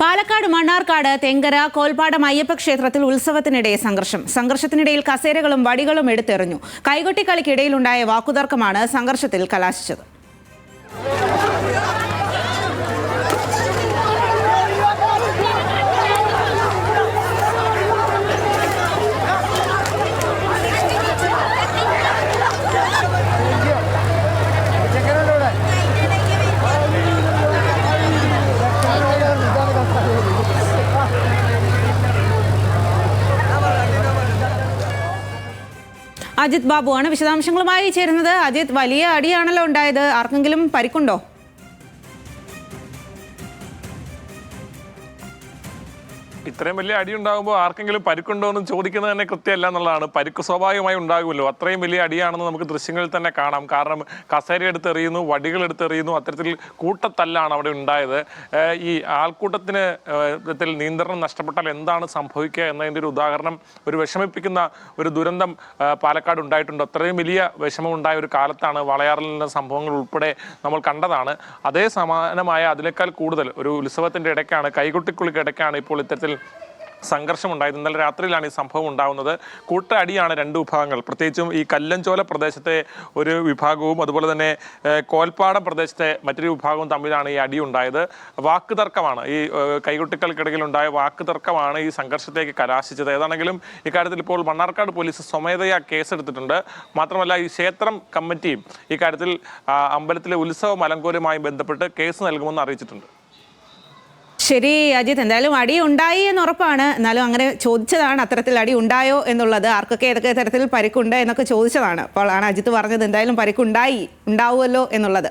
പാലക്കാട് മണ്ണാർക്കാട് തെങ്കര കോൽപ്പാടം അയ്യപ്പ ക്ഷേത്രത്തിൽ ഉത്സവത്തിനിടെ സംഘർഷം. സംഘർഷത്തിനിടയിൽ കസേരകളും വടികളും എടുത്തെറിഞ്ഞു. കൈകൊട്ടിക്കളിക്കിടയിലുണ്ടായ വാക്കുതർക്കമാണ് സംഘർഷത്തിൽ കലാശിച്ചത്. അജിത് ബാബുവാണ് വിശദാംശങ്ങളുമായി ചേരുന്നത്. അജിത് വലിയ അടിയാണല്ലോ ഉണ്ടായത്. ആർക്കെങ്കിലും പരിക്കുണ്ടോ? ഇത്രയും വലിയ അടി ഉണ്ടാകുമ്പോൾ ആർക്കെങ്കിലും പരുക്കുണ്ടോ എന്ന് ചോദിക്കുന്നത് തന്നെ കൃത്യമല്ല എന്നുള്ളതാണ്. പരുക്ക് സ്വാഭാവികമായി ഉണ്ടാകുമല്ലോ. അത്രയും വലിയ അടിയാണെന്ന് നമുക്ക് ദൃശ്യങ്ങളിൽ തന്നെ കാണാം. കാരണം കസേര എടുത്തെറിയുന്നു വടികൾ എടുത്തെറിയുന്നു അത്തരത്തിൽ കൂട്ടത്തല്ലാണ് അവിടെ ഉണ്ടായത്. ഈ ആൾക്കൂട്ടത്തിന് നിയന്ത്രണം നഷ്ടപ്പെട്ടാൽ എന്താണ് സംഭവിക്കുക എന്നതിന്റെ ഒരു ഉദാഹരണം ഒരു വിഷമിപ്പിക്കുന്ന ഒരു ദുരന്തം പാലക്കാട് ഉണ്ടായിട്ടുണ്ട്. അത്രയും വലിയ വിഷമം ഉണ്ടായ ഒരു കാലത്താണ് വളയാറിൽ നിന്ന സംഭവങ്ങൾ ഉൾപ്പെടെ നമ്മൾ കണ്ടതാണ്. അതേ സമാനമായ അതിനേക്കാൾ കൂടുതൽ ഒരു ഉത്സവത്തിന്റെ ഇടയ്ക്കാണ് കൈകുട്ടിക്കുളിക്ക് ഇടയ്ക്കാണ് ഇപ്പോൾ ഇത്തരത്തിൽ സംഘർഷം ഉണ്ടായത് ഇന്നലെ രാത്രിയിലാണ് ഈ സംഭവം ഉണ്ടാകുന്നത് കൂട്ടടിയാണ് രണ്ട് വിഭാഗങ്ങൾ. പ്രത്യേകിച്ചും ഈ കല്ലഞ്ചോല പ്രദേശത്തെ ഒരു വിഭാഗവും അതുപോലെ തന്നെ കോൽപ്പാടം പ്രദേശത്തെ മറ്റൊരു വിഭാഗവും തമ്മിലാണ് ഈ അടി ഉണ്ടായത്. വാക്ക് തർക്കമാണ് ഈ കൈകൊട്ടിക്കൽക്കിടയിൽ ഉണ്ടായ വാക്ക് തർക്കമാണ് ഈ സംഘർഷത്തേക്ക് കലാശിച്ചത്. ഏതാണെങ്കിലും ഇക്കാര്യത്തിൽ ഇപ്പോൾ മണ്ണാർക്കാട് പോലീസ് സ്വമേധയാ കേസെടുത്തിട്ടുണ്ട്. മാത്രമല്ല ഈ ക്ഷേത്രം കമ്മിറ്റിയും ഇക്കാര്യത്തിൽ അമ്പലത്തിലെ ഉത്സവ അലങ്കോലുമായി ബന്ധപ്പെട്ട് കേസ് നൽകുമെന്ന് അറിയിച്ചിട്ടുണ്ട്. ശരി അജിത് എന്തായാലും അടി ഉണ്ടായി എന്ന് ഉറപ്പാണ്. എന്നാലും അങ്ങനെ ചോദിച്ചതാണ് അത്തരത്തിൽ അടി ഉണ്ടായോ എന്നുള്ളത് ആർക്കൊക്കെ ഏതൊക്കെ തരത്തിൽ പരിക്കുണ്ട് എന്നൊക്കെ ചോദിച്ചതാണ്. അപ്പോൾ ആണ് അജിത്ത് പറഞ്ഞത് എന്തായാലും പരിക്കുണ്ടായി ഉണ്ടാവുമല്ലോ എന്നുള്ളത്.